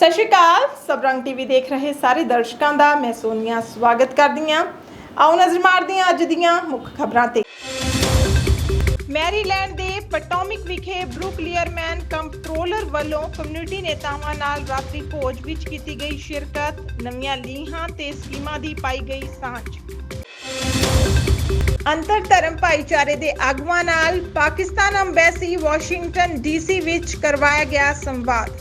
ਸਤਿ ਸ਼੍ਰੀ ਅਕਾਲ। ਸਬਰੰਗ ਟੀਵੀ ਦੇਖ ਰਹੇ ਸਾਰੇ ਦਰਸ਼ਕਾਂ ਦਾ ਮੈਂ ਸੋਨੀਆ ਸਵਾਗਤ ਕਰਦੀ ਹਾਂ। ਆਓ ਨਜ਼ਰ ਮਾਰਦੇ ਹਾਂ ਅੱਜ ਦੀਆਂ ਮੁੱਖ ਖਬਰਾਂ ਤੇ। ਮੈਰੀਲੈਂਡ ਦੇ ਪਟੋਮਿਕ ਵਿਖੇ ਬਰੁਕਲੀਅਰਮੈਨ ਕੰਟਰੋਲਰ ਵੱਲੋਂ ਕਮਿਊਨਿਟੀ ਨੇਤਾਵਾਂ ਨਾਲ ਰਾਤਰੀ ਭੋਜ ਵਿੱਚ ਕੀਤੀ ਗਈ ਸ਼ਿਰਕਤ। ਨਵੀਆਂ ਲੀਹਾਂ ਤੇ ਸਕੀਮਾਂ ਦੀ ਪਾਈ ਗਈ ਸਾਂਝ। ਅੰਤਰ ਧਰਮ ਭਾਈਚਾਰੇ ਦੇ ਆਗੂਆਂ ਨਾਲ ਪਾਕਿਸਤਾਨ ਅੰਬੈਸੀ ਵਾਸ਼ਿੰਗਟਨ ਡੀਸੀ ਵਿੱਚ ਕਰਵਾਇਆ ਗਿਆ ਸੰਵਾਦ।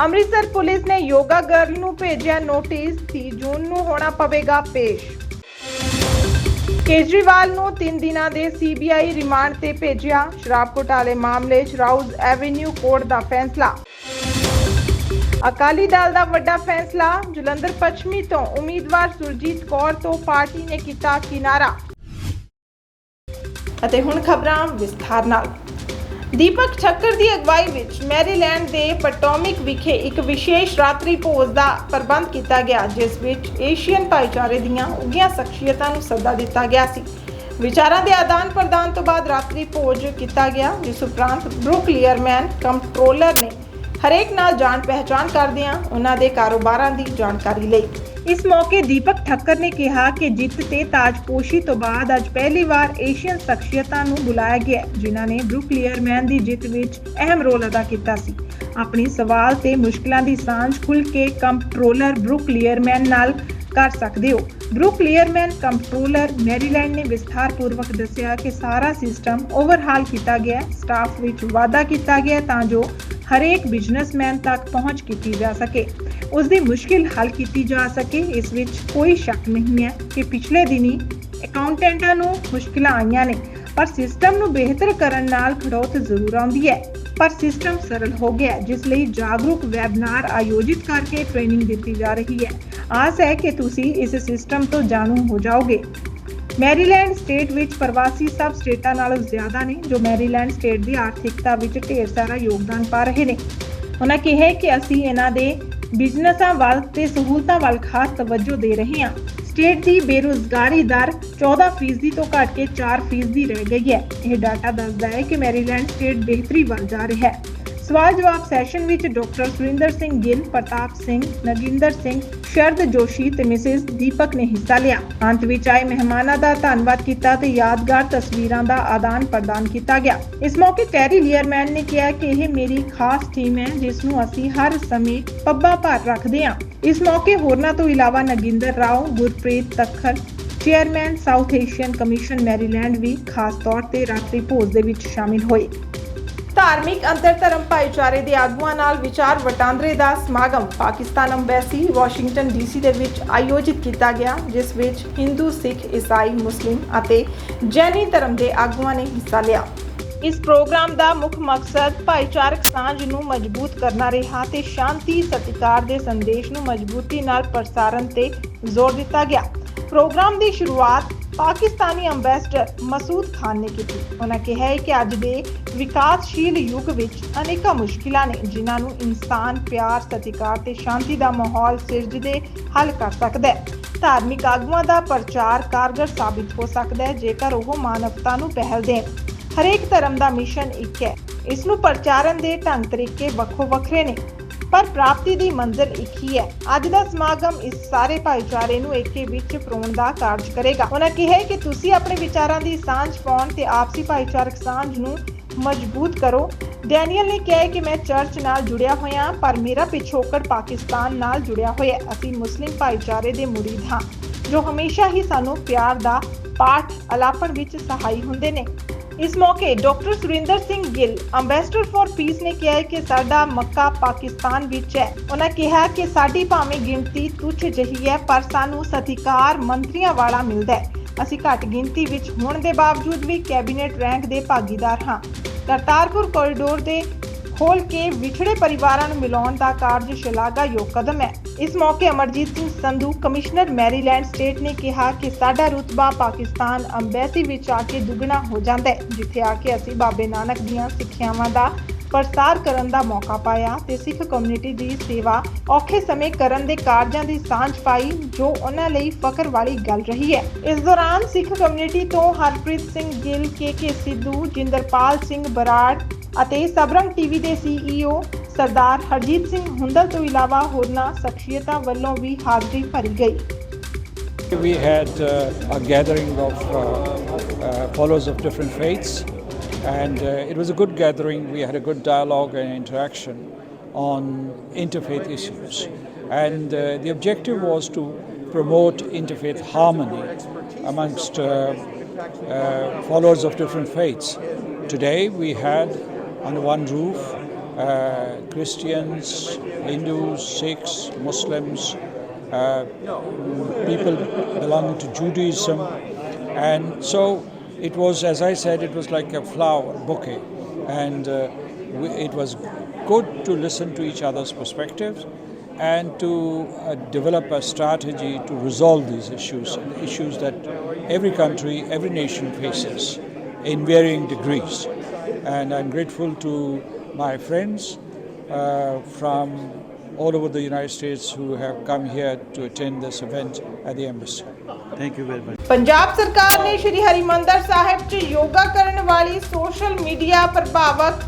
ਅੰਮ੍ਰਿਤਸਰ ਪੁਲਿਸ ਨੇ ਯੋਗਾ ਗਰਲ ਨੂੰ ਭੇਜਿਆ ਨੋਟਿਸ 30 ਜੂਨ ਨੂੰ ਹੋਣਾ ਪਵੇਗਾ ਪੇਸ਼। ਕੇਜਰੀਵਾਲ ਨੂੰ 3 ਦਿਨਾਂ ਦੇ ਸੀਬੀਆਈ ਰਿਮਾਂਡ ਤੇ ਭੇਜਿਆ। ਸ਼ਰਾਬ ਘੁਟਾਲੇ ਮਾਮਲੇ 'ਚ ਰਾਉਜ਼ ਐਵੇਨਿਊ ਕੋਰਟ ਦਾ ਫੈਸਲਾ। ਅਕਾਲੀ ਦਲ ਦਾ ਵੱਡਾ ਫੈਸਲਾ, ਜਲੰਧਰ ਪੱਛਮੀ ਤੋਂ ਉਮੀਦਵਾਰ ਸੁਰਜੀਤ ਕੌਰ ਤੋਂ ਪਾਰਟੀ ਨੇ ਕੀਤਾ ਕਿਨਾਰਾ। ਅਤੇ ਹੁਣ ਖਬਰਾਂ ਵਿਸਥਾਰ ਨਾਲ। ਦੀਪਕ ਠੱਕਰ ਦੀ ਅਗਵਾਈ ਵਿੱਚ ਮੈਰੀਲੈਂਡ ਦੇ ਪਟੋਮਿਕ ਵਿਖੇ ਇੱਕ ਵਿਸ਼ੇਸ਼ ਰਾਤਰੀ ਭੋਜ ਦਾ ਪ੍ਰਬੰਧ ਕੀਤਾ ਗਿਆ, ਜਿਸ ਵਿੱਚ ਏਸ਼ੀਅਨ ਭਾਈਚਾਰੇ ਦੀਆਂ ਉੱਘੀਆਂ ਸ਼ਖਸੀਅਤਾਂ ਨੂੰ ਸੱਦਾ ਦਿੱਤਾ ਗਿਆ ਸੀ। ਵਿਚਾਰਾਂ ਦੇ ਆਦਾਨ ਪ੍ਰਦਾਨ ਤੋਂ ਬਾਅਦ ਰਾਤਰੀ ਭੋਜ ਕੀਤਾ ਗਿਆ, ਜਿਸ ਉਪਰੰਤ ਬਰੁਕ ਲੀਅਰਮੈਨ ਕੰਟਰੋਲਰ ਨੇ ਹਰੇਕ ਨਾਲ ਜਾਣ ਪਹਿਚਾਣ ਕਰਦਿਆਂ ਉਹਨਾਂ ਦੇ ਕਾਰੋਬਾਰਾਂ ਦੀ ਜਾਣਕਾਰੀ ਲਈ। ਇਸ ਮੌਕੇ ਦੀਪਕ ਠੱਕਰ ਨੇ ਕਿਹਾ ਕਿ ਜਿੱਤ ਤੇ ਤਾਜਪੋਸ਼ੀ ਤੋਂ ਬਾਅਦ ਅੱਜ ਪਹਿਲੀ ਵਾਰ ਏਸ਼ੀਅਨ ਸ਼ਖਸੀਅਤਾਂ ਨੂੰ ਬੁਲਾਇਆ ਗਿਆ ਜਿਨ੍ਹਾਂ ਨੇ ਬਰੁਕ ਲੀਅਰਮੈਨ ਦੀ ਜਿੱਤ ਵਿੱਚ ਅਹਿਮ ਰੋਲ ਅਦਾ ਕੀਤਾ ਸੀ। ਆਪਣੀ ਸਵਾਲ ਤੇ ਮੁਸ਼ਕਲਾਂ ਦੀ ਸਾਂਝ ਖੁੱਲ ਕੇ ਕੰਟਰੋਲਰ ਬਰੁਕ ਲੀਅਰਮੈਨ ਨਾਲ ਕਰ ਸਕਦੇ ਹੋ। ਬਰੁਕ ਲੀਅਰਮੈਨ ਕੰਟਰੋਲਰ ਮੈਰੀਲੈਂਡ ਨੇ ਵਿਸਥਾਰਪੂਰਵਕ ਦੱਸਿਆ ਕਿ ਸਾਰਾ ਸਿਸਟਮ ਓਵਰਹਾਲ ਕੀਤਾ ਗਿਆ ਸਟਾਫ ਵਿੱਚ ਵਾਧਾ ਕੀਤਾ ਗਿਆ ਤਾਂ ਜੋ ਹਰੇਕ ਬਿਜ਼ਨਸਮੈਨ ਤੱਕ ਪਹੁੰਚ ਕੀਤੀ ਜਾ ਸਕੇ। ਉਸ ਦੀ ਮੁਸ਼ਕਿਲ ਹੱਲ ਕੀਤੀ ਜਾ ਸਕੇ, ਇਸ ਵਿੱਚ ਕੋਈ ਸ਼ੱਕ ਨਹੀਂ ਹੈ ਕਿ ਪਿਛਲੇ ਦਿਨੀ ਅਕਾਊਂਟੈਂਟਾਂ ਨੂੰ ਮੁਸ਼ਕਿਲਾਂ ਆਈਆਂ ਨੇ, ਪਰ ਸਿਸਟਮ ਨੂੰ ਬਿਹਤਰ ਕਰਨ ਨਾਲ ਖੜੋਤ ਜ਼ਰੂਰ ਆਉਂਦੀ ਹੈ। ਪਰ ਸਿਸਟਮ ਸਰਲ ਹੋ ਗਿਆ ਜਿਸ ਲਈ ਜਾਗਰੂਕ ਵੈਬਨਾਰ ਆਯੋਜਿਤ ਕਰਕੇ ਟ੍ਰੇਨਿੰਗ ਦਿੱਤੀ ਜਾ ਰਹੀ ਹੈ। ਆਸ ਹੈ ਕਿ ਤੁਸੀਂ ਇਸ ਸਿਸਟਮ ਤੋਂ ਜਾਣੂ ਹੋ ਜਾਓਗੇ। ਮੈਰੀਲੈਂਡ ਸਟੇਟ ਵਿੱਚ ਪ੍ਰਵਾਸੀ ਸਭ ਸਟੇਟਾਂ ਨਾਲੋਂ ਜ਼ਿਆਦਾ ਨੇ, ਜੋ ਮੈਰੀਲੈਂਡ ਸਟੇਟ ਦੀ ਆਰਥਿਕਤਾ ਵਿੱਚ ਢੇਰ ਸਾਰਾ ਯੋਗਦਾਨ ਪਾ ਰਹੇ ਨੇ। ਉਹਨਾਂ ਕਿਹਾ ਕਿ ਅਸੀਂ ਇਹਨਾਂ ਦੇ ਬਿਜ਼ਨਸਾਂ ਵੱਲ ਤੇ ਸਹੂਲਤਾਂ ਵੱਲ ਖਾਸ ਤਵੱਜੋ ਦੇ ਰਹੇ ਹਾਂ। ਸਟੇਟ ਦੀ ਬੇਰੁਜ਼ਗਾਰੀ ਦਰ 14% ਤੋਂ ਘਟ ਕੇ 4% ਰਹਿ ਗਈ ਹੈ। ਇਹ ਡਾਟਾ ਦੱਸਦਾ ਹੈ ਕਿ ਮੈਰੀਲੈਂਡ ਸਟੇਟ ਬਿਹਤਰੀ ਵੱਲ ਜਾ ਰਿਹਾ ਹੈ। ਸਵਾਲ ਜਵਾਬ ਸੈਸ਼ਨ ਵਿੱਚ ਡਾਕਟਰ ਸੁਰਿੰਦਰ ਸਿੰਘ ਗਿੱਲ, ਪ੍ਰਤਾਪ ਸਿੰਘ, ਨਗਿੰਦਰ ਸਿੰਘ, ਸ਼ਰਦ ਜੋਸ਼ੀ ਤੇ ਮਿਸਿਸ ਦੀਪਕ ਨੇ ਹਿੱਸਾ ਲਿਆ। ਅੰਤ ਵਿੱਚ ਆਏ ਮਹਿਮਾਨਾਂ ਦਾ ਧੰਨਵਾਦ ਕੀਤਾ ਤੇ ਯਾਦਗਾਰ ਤਸਵੀਰਾਂ ਦਾ ਆਦਾਨ ਪ੍ਰਦਾਨ ਕੀਤਾ ਗਿਆ। ਇਸ ਮੌਕੇ ਟੈਰੀ ਲੀਅਰਮੈਨ ਨੇ ਕਿਹਾ ਕਿ ਇਹ ਮੇਰੀ ਖਾਸ ਟੀਮ ਹੈ, ਜਿਸ ਨੂੰ ਅਸੀਂ ਹਰ ਸਮੇਂ ਪੱਬਾ ਭਾਰ ਰੱਖਦੇ ਹਾਂ। ਇਸ ਮੌਕੇ ਹੋਰਨਾਂ ਤੋਂ ਇਲਾਵਾ Nagindar Rao, Gurpreet Takhar chairman, South Asian Commission Maryland ਵੀ ਖਾਸ ਤੌਰ ਤੇ ਰਾਤਰੀ ਭੋਜ ਦੇ ਵਿੱਚ ਸ਼ਾਮਿਲ ਹੋਏ। ਧਾਰਮਿਕ ਅੰਤਰ ਧਰਮ ਭਾਈਚਾਰੇ ਦੇ ਆਗੂਆਂ ਨਾਲ ਵਿਚਾਰ ਵਟਾਂਦਰੇ ਦਾ ਸਮਾਗਮ ਪਾਕਿਸਤਾਨ ਅੰਬੈਸੀ, ਵਾਸ਼ਿੰਗਟਨ ਡੀਸੀ ਦੇ ਵਿੱਚ ਆਯੋਜਿਤ ਕੀਤਾ ਗਿਆ, ਜਿਸ ਵਿੱਚ ਹਿੰਦੂ, ਸਿੱਖ, ਈਸਾਈ, ਮੁਸਲਿਮ ਅਤੇ ਜੈਨੀ ਧਰਮ ਦੇ ਆਗੂਆਂ ਨੇ ਹਿੱਸਾ ਲਿਆ। ਇਸ ਪ੍ਰੋਗਰਾਮ ਦਾ ਮੁੱਖ ਮਕਸਦ ਭਾਈਚਾਰਕ ਸਾਂਝ ਨੂੰ ਮਜ਼ਬੂਤ ਕਰਨਾ ਰਿਹਾ ਤੇ ਸ਼ਾਂਤੀ, ਸਤਿਕਾਰ ਦੇ ਸੰਦੇਸ਼ ਨੂੰ ਮਜ਼ਬੂਤੀ ਨਾਲ ਪ੍ਰਸਾਰਨ ਤੇ ਜ਼ੋਰ ਦਿੱਤਾ ਗਿਆ। ਪ੍ਰੋਗਰਾਮ ਦੀ ਸ਼ੁਰੂਆਤ ਪਾਕਿਸਤਾਨੀ ਅੰਬੈਸਡਰ ਮਸੂਦ ਖਾਨ ਨੇ ਕੀਤੀ। ਉਹਨਾਂ ਕਿਹਾ ਹੈ ਕਿ ਅੱਜ ਦੇ ਵਿਕਾਸਸ਼ੀਲ ਯੁੱਗ ਵਿੱਚ ਅਨੇਕਾਂ ਮੁਸ਼ਕਿਲਾਂ ਨੇ ਜਿਨ੍ਹਾਂ ਨੂੰ ਇਨਸਾਨ ਪਿਆਰ, ਸਤਿਕਾਰ ਤੇ ਸ਼ਾਂਤੀ ਦਾ ਮਾਹੌਲ ਸਿਰਜਦੇ ਹੱਲ ਕਰ ਸਕਦਾ ਹੈ। ਧਾਰਮਿਕ ਆਗੂਆਂ ਦਾ ਪ੍ਰਚਾਰ ਕਾਰਗਰ ਸਾਬਿਤ ਹੋ ਸਕਦਾ ਹੈ, ਜੇਕਰ ਉਹ ਮਾਨਵਤਾ ਨੂੰ ਪਹਿਲ ਦੇਣ ਹਰੇਕ ਧਰਮ ਦਾ ਮਿਸ਼ਨ ਇੱਕ ਹੈ। ਇਸ ਨੂੰ ਪ੍ਰਚਾਰਨ ਦੇ ਢੰਗ ਤਰੀਕੇ ਵੱਖੋ ਵੱਖਰੇ ਨੇ। ਪਰ ਪ੍ਰਾਪਤੀ ਦੀ ਮੰਜ਼ਿਲ ਇੱਕ ਹੀ ਹੈ। ਅੱਜ ਦਾ ਸਮਾਗਮ ਇਸ ਸਾਰੇ ਭਾਈਚਾਰੇ ਨੂੰ ਏਕੇ ਵਿੱਚ ਪਰੋਣ ਦਾ ਕਾਰਜ ਕਰੇਗਾ। ਉਹਨਾਂ ਕਿਹਾ ਕਿ ਤੁਸੀਂ ਆਪਣੇ ਵਿਚਾਰਾਂ ਦੀ ਸਾਂਝ ਪਾਉਣ ਤੇ ਆਪਸੀ ਭਾਈਚਾਰਕ ਸਾਂਝ ਨੂੰ ਮਜ਼ਬੂਤ ਕਰੋ। ਡੈਨੀਅਲ ਨੇ ਕਿਹਾ ਕਿ ਮੈਂ ਚਰਚ ਨਾਲ ਜੁੜਿਆ ਹੋਇਆ ਪਰ ਮੇਰਾ ਪਿਛੋਕੜ ਪਾਕਿਸਤਾਨ ਨਾਲ ਜੁੜਿਆ ਹੋਇਆ ਅਸੀਂ ਮੁਸਲਿਮ ਭਾਈਚਾਰੇ ਦੇ ਮੁਰੀਦ ਹਾਂ, ਜੋ ਹਮੇਸ਼ਾ ਹੀ ਸਾਨੂੰ ਪਿਆਰ ਦਾ ਪਾਠ ਅਲਾਪਣ ਵਿੱਚ ਸਹਾਈ ਹੁੰਦੇ ਨੇ। ਇਸ ਮੌਕੇ doctor Surinder Singh Gill ambassador for peace ਨੇ ਕਿਹਾ ਹੈ ਕਿ ਸਾਡਾ ਮੱਕਾ ਪਾਕਿਸਤਾਨ ਵਿੱਚ ਹੈ। ਉਹਨਾਂ ਕਿਹਾ ਕਿ ਸਾਡੀ ਭਾਵੇਂ ਗਿਣਤੀ ਤੁੱਛ ਜਿਹੀ ਹੈ, ਪਰ ਸਾਨੂੰ ਸਤਿਕਾਰ ਮੰਤਰੀਆਂ ਵਾਲਾ ਮਿਲਦਾ ਹੈ। ਅਸੀਂ ਘੱਟ ਗਿਣਤੀ ਵਿੱਚ ਹੋਣ ਦੇ ਬਾਵਜੂਦ ਵੀ ਕੈਬਨਿਟ ਰੈਂਕ ਦੇ ਭਾਗੀਦਾਰ ਹਾਂ। ਕਰਤਾਰਪੁਰ ਕੋਰੀਡੋਰ ਦੇ ਖੋਲ ਕੇ ਵਿਛੜੇ ਪਰਿਵਾਰਾਂ ਨੂੰ ਮਿਲਾਉਣ ਦਾ ਕਾਰਜ ਸ਼ਲਾਘਾਯੋਗ ਕਦਮ ਹੈ। ਇਸ ਮੌਕੇ Amarjit Singh Sandhu, commissioner Maryland state ਨੇ ਕਿਹਾ ਕਿ ਸਾਡਾ ਰੁਤਬਾ ਪਾਕਿਸਤਾਨ ਅੰਬੈਸੀ ਵਿੱਚ ਆ ਕੇ ਦੁੱਗਣਾ ਹੋ ਜਾਂਦਾ ਹੈ, ਜਿੱਥੇ ਆ ਕੇ ਅਸੀਂ ਬਾਬੇ ਨਾਨਕ ਦੀਆਂ ਸਿੱਖਿਆਵਾਂ ਦਾ ਪ੍ਰਸਾਰ ਕਰਨ ਦਾ ਮੌਕਾ ਪਾਇਆ ਤੇ ਸਿੱਖ ਕਮਿਊਨਿਟੀ ਦੀ ਸੇਵਾ ਔਖੇ ਸਮੇਂ ਕਰਨ ਦੇ ਕਾਰਜਾਂ ਦੀ ਸਾਂਝ ਪਾਈ, ਜੋ ਉਹਨਾਂ ਲਈ ਫਖਰ ਵਾਲੀ ਗੱਲ ਰਹੀ ਹੈ। ਇਸ ਦੌਰਾਨ ਸਿੱਖ ਕਮਿਊਨਿਟੀ ਤੋਂ ਹਰਪ੍ਰੀਤ ਸਿੰਘ ਗਿੱਲ, ਕੇ ਕੇ ਸਿੱਧੂ, ਜਿੰਦਰਪਾਲ ਸਿੰਘ ਬਰਾੜ ਅਤੇ ਸਬਰੰਗ ਟੀਵੀ ਦੇ ਸੀਈਓ ਸਰਦਾਰ ਹਰਜੀਤ ਸਿੰਘ ਹੁੰਦਲ ਤੋਂ ਇਲਾਵਾ ਹੋਰਨਾਂ ਸ਼ਖਸੀਅਤਾਂ ਵੱਲੋਂ ਵੀ ਹਾਜ਼ਰੀ ਭਰੀ ਗਈ We had uh, a gathering of uh, uh, followers of different faiths, and uh, it was a good gathering. We had a good dialogue and interaction on interfaith issues. And uh, the objective was to promote interfaith harmony amongst uh, uh, followers of different faiths. Today we had under one roof uh, Christians, Hindus, Sikhs, Muslims, uh, people belonging to Judaism. And so it was, as I said, it was like a flower bouquet. And uh, we, it was good to listen to each other's perspectives and to uh, develop a strategy to resolve these issues, issues that every country, every nation faces in varying degrees. And I'm grateful to my friends uh, from all over the United States who have come here to attend this event at the embassy. Thank you very much Punjab ਸਰਕਾਰ ਨੇ ਸ਼੍ਰੀ ਹਰਿਮੰਦਰ ਸਾਹਿਬ 'ਚ ਯੋਗਾ ਕਰਨ ਵਾਲੀ social media ਪ੍ਰਭਾਵਕ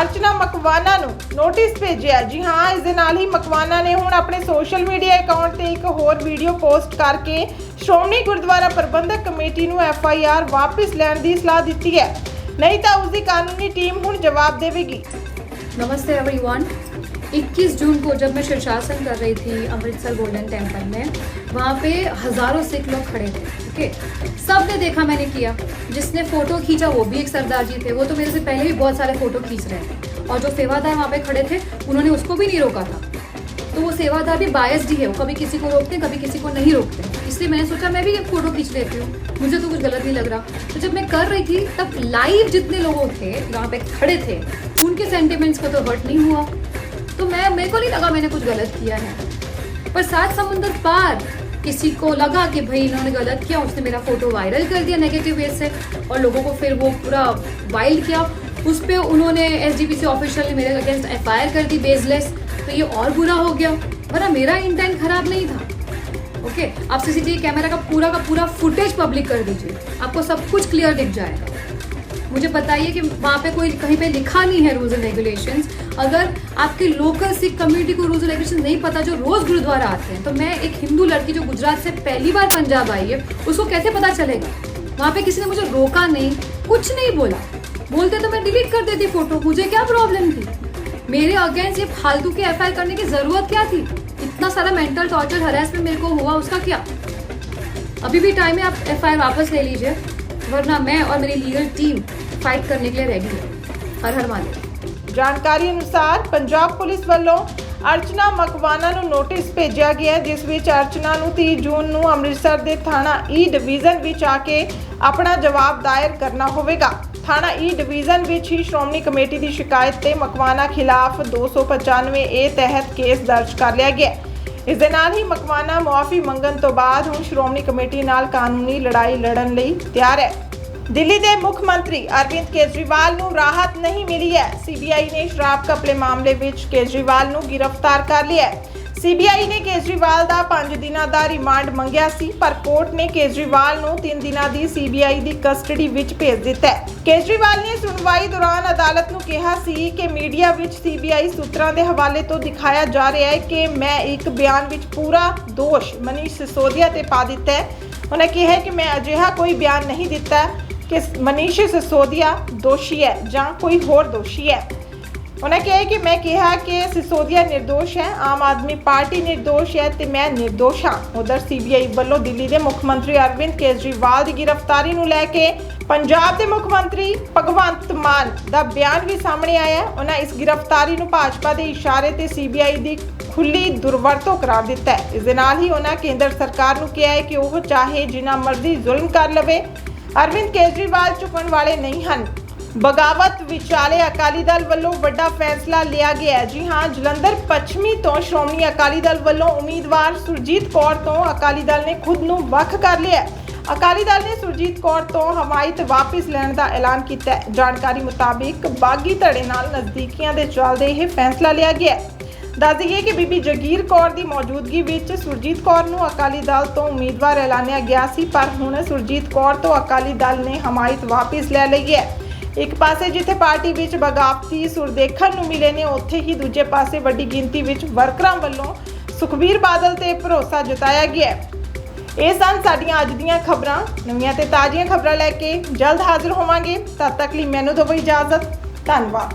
ਅਰਚਨਾ ਮਕਵਾਨਾ ਨੂੰ notice ਭੇਜਿਆ ਜੀ ਹਾਂ ਇਸ ਦੇ ਨਾਲ ਹੀ ਮਕਵਾਨਾ ਨੇ ਹੁਣ ਆਪਣੇ ਸੋਸ਼ਲ ਮੀਡੀਆ ਅਕਾਊਂਟ ਤੇ ਇੱਕ ਹੋਰ ਵੀਡੀਓ ਪੋਸਟ ਕਰਕੇ ਸ਼੍ਰੋਮਣੀ ਗੁਰਦੁਆਰਾ ਪ੍ਰਬੰਧਕ ਕਮੇਟੀ ਨੂੰ ਐਫ ਆਈ ਆਰ ਵਾਪਸ ਲੈਣ ਦੀ ਸਲਾਹ ਦਿੱਤੀ ਹੈ। नहीं तो उसकी कानूनी टीम हूँ जवाब देगी नमस्ते एवरीवन 21 जून को जब मैं शीर्षासन कर रही थी अमृतसर गोल्डन टेंपल में, वहाँ पे हज़ारों सिख लोग खड़े थे, ठीक है? सबने देखा मैंने किया। जिसने फ़ोटो खींचा वो भी एक सरदार जी थे। वो तो मेरे से पहले भी बहुत सारे फ़ोटो खींच रहे थे और जो सेवादार वहाँ पे खड़े थे, उन्होंने उसको भी नहीं रोका था। तो वो सेवादार भी बायस्ड ही है, वो कभी किसी को रोकते हैं, कभी किसी को नहीं रोकते इसलिए मैंने सोचा, मैं भी फ़ोटो खींच लेती हूँ। मुझे तो कुछ गलत नहीं लग रहा। तो जब मैं कर रही थी, तब लाइव जितने लोग थे वहाँ पे खड़े थे, उनके सेंटिमेंट्स को तो हर्ट नहीं हुआ। तो मैं, मेरे को नहीं लगा मैंने कुछ गलत किया है। पर सात समुंदर पार किसी को लगा कि भाई इन्होंने गलत किया, उसने मेरा फ़ोटो वायरल कर दिया नेगेटिव वे से, और लोगों को फिर वो पूरा वाइल्ड किया। उस पर उन्होंने एस से ऑफिशियल ने मेरे अगेंस्ट एफआईआर कर दी बेसलेस तो ये और बुरा हो गया। वरना मेरा इंटेंट खराब नहीं था। ओके आप सीसीटीवी कैमरा का पूरा का पूरा फुटेज पब्लिक कर दीजिए। आपको सब कुछ क्लियर दिख जाएगा। मुझे बताइए कि वहाँ पे कोई कहीं पे लिखा नहीं है रूल्स एंड रेगुलेशंस अगर आपके लोकल सिख कम्युनिटी को रूल्स एंड रेगुलेशन नहीं पता जो रोज गुरुद्वारा आते हैं तो मैं एक हिंदू लड़की जो गुजरात से पहली बार पंजाब आई है, उसको कैसे पता चलेगा? वहाँ पे किसी ने मुझे रोका नहीं, कुछ नहीं बोला। बोलते तो मैं डिलीट कर देती फ़ोटो मुझे क्या प्रॉब्लम थी? मेरे अगेंस्ट ये फालतू के एफ करने की जरूरत क्या थी इतना सारा मेंटल टॉर्चर हरेसमेंट मेरे को हुआ उसका क्या अभी भी टाइम है आप एफ वापस ले लीजिए वरना मैं और मेरी लीगल टीम फाइट करने के लिए रेडी है हर हर महादेव ਜਾਣਕਾਰੀ ਅਨੁਸਾਰ ਪੰਜਾਬ ਪੁਲਿਸ ਵੱਲੋਂ ਅਰਚਨਾ ਮਕਵਾਨਾ ਨੂੰ ਨੋਟਿਸ ਭੇਜਿਆ ਗਿਆ ਹੈ, ਜਿਸ ਵਿੱਚ ਅਰਚਨਾ ਨੂੰ 30 ਜੂਨ ਨੂੰ ਅੰਮ੍ਰਿਤਸਰ ਦੇ ਥਾਣਾ ਈ ਡਿਵੀਜ਼ਨ ਵਿੱਚ ਆ ਕੇ ਆਪਣਾ ਜਵਾਬ ਦਾਇਰ ਕਰਨਾ ਹੋਵੇਗਾ ਥਾਣਾ ਈ ਡਿਵੀਜ਼ਨ ਵਿੱਚ ਹੀ ਸ਼੍ਰੋਮਣੀ ਕਮੇਟੀ ਦੀ ਸ਼ਿਕਾਇਤ ਤੇ ਮਕਵਾਨਾ ਖਿਲਾਫ 295 ਏ ਤਹਿਤ ਕੇਸ ਦਰਜ ਕਰ ਲਿਆ ਗਿਆ। ਇਸ ਦੇ ਨਾਲ ਹੀ ਮਕਵਾਨਾ ਮੁਆਫੀ ਮੰਗਣ ਤੋਂ ਬਾਅਦ ਹੁਣ ਸ਼੍ਰੋਮਣੀ ਕਮੇਟੀ ਨਾਲ ਕਾਨੂੰਨੀ ਲੜਾਈ ਲੜਨ ਲਈ ਤਿਆਰ ਹੈ। ਦਿੱਲੀ ਦੇ ਮੁੱਖ ਮੰਤਰੀ ਅਰਵਿੰਦ ਕੇਜਰੀਵਾਲ ਨੂੰ ਰਾਹਤ ਨਹੀਂ ਮਿਲੀ ਹੈ। ਸੀਬੀਆਈ ਨੇ ਸ਼ਰਾਬ ਘਪਲੇ ਮਾਮਲੇ ਵਿੱਚ ਕੇਜਰੀਵਾਲ ਨੂੰ ਗ੍ਰਿਫਤਾਰ ਕਰ ਲਿਆ ਹੈ। ਸੀਬੀਆਈ ਨੇ ਕੇਜਰੀਵਾਲ ਦਾ 5 ਦਿਨਾਂ ਦਾ ਰਿਮਾਂਡ ਮੰਗਿਆ ਸੀ, ਪਰ ਕੋਰਟ ਨੇ ਕੇਜਰੀਵਾਲ ਨੂੰ 3 ਦਿਨਾਂ ਦੀ ਸੀਬੀਆਈ ਦੀ ਕਸਟਡੀ ਵਿੱਚ ਭੇਜ ਦਿੱਤਾ ਹੈ। ਕੇਜਰੀਵਾਲ ਨੇ ਸੁਣਵਾਈ ਦੌਰਾਨ ਅਦਾਲਤ ਨੂੰ ਕਿਹਾ ਸੀ ਕਿ ਮੀਡੀਆ ਵਿੱਚ ਸੀਬੀਆਈ ਸੂਤਰਾਂ ਦੇ ਹਵਾਲੇ ਤੋਂ ਦਿਖਾਇਆ ਜਾ ਰਿਹਾ ਹੈ ਕਿ ਮੈਂ ਇੱਕ ਬਿਆਨ ਵਿੱਚ ਪੂਰਾ ਦੋਸ਼ ਮਨੀਸ਼ ਸਿਸੋਦੀਆ ਤੇ ਪਾ ਦਿੱਤਾ ਹੈ। ਉਹਨੇ ਕਿਹਾ ਕਿ ਮੈਂ ਅਜਿਹਾ ਕੋਈ ਬਿਆਨ ਨਹੀਂ ਦਿੱਤਾ ਕਿ ਮਨੀਸ਼ ਸਿਸੋਦੀਆ ਦੋਸ਼ੀ ਹੈ ਜਾਂ ਕੋਈ ਹੋਰ ਦੋਸ਼ੀ ਹੈ। ਉਹਨਾਂ ਕਿਹਾ ਕਿ ਮੈਂ ਕਿਹਾ ਕਿ ਸਿਸੋਦੀਆ નિર્ਦੋਸ਼ ਹੈ, ਆਮ ਆਦਮੀ ਪਾਰਟੀ નિર્ਦੋਸ਼ ਹੈ ਤੇ ਮੈਂ નિર્ਦੋਸ਼ ਹਾਂ। ਉਧਰ ਸੀਬੀਆਈ ਵੱਲੋਂ ਦਿੱਲੀ ਦੇ ਮੁੱਖ ਮੰਤਰੀ ਅਰਵਿੰਦ ਕੇਜਰੀਵਾਲ ਦੀ ਗ੍ਰਿਫਤਾਰੀ ਨੂੰ ਲੈ ਕੇ ਪੰਜਾਬ ਦੇ ਮੁੱਖ ਮੰਤਰੀ ਭਗਵੰਤ ਮਾਨ ਦਾ ਬਿਆਨ ਵੀ ਸਾਹਮਣੇ ਆਇਆ ਉਹਨਾਂ ਇਸ ਗ੍ਰਿਫਤਾਰੀ ਨੂੰ ਭਾਜਪਾ ਦੇ ਇਸ਼ਾਰੇ ਤੇ ਸੀਬੀਆਈ ਦੀ ਖੁੱਲੀ ਦੁਰਵਰਤੋਂ ਕਰਾਰ ਦਿੱਤਾ ਹੈ। ਇਸ ਦੇ ਨਾਲ ਹੀ ਉਹਨਾਂ ਕੇਂਦਰ ਸਰਕਾਰ ਨੂੰ ਕਿਹਾ ਹੈ ਕਿ ਉਹ ਚਾਹੇ ਜਿੰਨਾ ਮਰਜ਼ੀ ਜ਼ੁਲਮ ਕਰ ਲਵੇ। ਅਰਵਿੰਦ ਕੇਜਰੀਵਾਲ ਚੁਕਣ ਵਾਲੇ ਨਹੀਂ ਹਨ। ਬਗਾਵਤ ਵਿਚਾਲੇ ਅਕਾਲੀ ਦਲ ਵੱਲੋਂ ਵੱਡਾ ਫੈਸਲਾ ਲਿਆ ਗਿਆ ਹੈ। ਜੀ ਹਾਂ, ਜਲੰਧਰ ਪੱਛਮੀ ਤੋਂ ਸ਼੍ਰੋਮਣੀ ਅਕਾਲੀ ਦਲ ਵੱਲੋਂ ਉਮੀਦਵਾਰ ਸੁਰਜੀਤ ਕੌਰ ਤੋਂ ਅਕਾਲੀ ਦਲ ਨੇ ਖੁਦ ਨੂੰ ਵੱਖ ਕਰ ਲਿਆ ਹੈ। ਅਕਾਲੀ ਦਲ ਨੇ ਸੁਰਜੀਤ ਕੌਰ ਤੋਂ ਹਮਾਇਤ ਵਾਪਸ ਲੈਣ ਦਾ ਐਲਾਨ ਕੀਤਾ ਹੈ ਜਾਣਕਾਰੀ ਮੁਤਾਬਿਕ ਬਾਗੀ ਧੜੇ ਨਾਲ ਨਜ਼ਦੀਕੀਆਂ ਦੇ ਚੱਲਦੇ ਇਹ ਫੈਸਲਾ ਲਿਆ ਗਿਆ ਹੈ ਦੱਸ ਦਈਏ ਕਿ ਬੀਬੀ ਜਗੀਰ ਕੌਰ ਦੀ ਮੌਜੂਦਗੀ ਵਿੱਚ ਸੁਰਜੀਤ ਕੌਰ ਨੂੰ ਅਕਾਲੀ ਦਲ ਤੋਂ ਉਮੀਦਵਾਰ ਐਲਾਨਿਆ ਗਿਆ ਸੀ, ਪਰ ਹੁਣ ਸੁਰਜੀਤ ਕੌਰ ਤੋਂ ਅਕਾਲੀ ਦਲ ਨੇ ਹਮਾਇਤ ਵਾਪਸ ਲੈ ਲਈ ਹੈ ਇੱਕ ਪਾਸੇ ਜਿੱਥੇ ਪਾਰਟੀ ਵਿੱਚ ਬਗਾਵਤੀ ਸੁਰ ਦੇਖਣ ਨੂੰ ਮਿਲੇ ਨੇ, ਉੱਥੇ ਹੀ ਦੂਜੇ ਪਾਸੇ ਵੱਡੀ ਗਿਣਤੀ ਵਿੱਚ ਵਰਕਰਾਂ ਵੱਲੋਂ ਸੁਖਬੀਰ ਬਾਦਲ ਤੇ ਭਰੋਸਾ ਜਤਾਇਆ ਗਿਆ ਹੈ। ਇਹ ਸਨ ਸਾਡੀਆਂ ਅੱਜ ਦੀਆਂ ਖਬਰਾਂ। ਨਵੀਆਂ ਤੇ ਤਾਜ਼ੀਆਂ ਖਬਰਾਂ ਲੈ ਕੇ ਜਲਦ ਹਾਜ਼ਰ ਹੋਵਾਂਗੇ। ਤਦ ਤੱਕ ਲਈ ਮੈਨੂੰ ਦਿਓ ਇਜਾਜ਼ਤ। ਧੰਨਵਾਦ।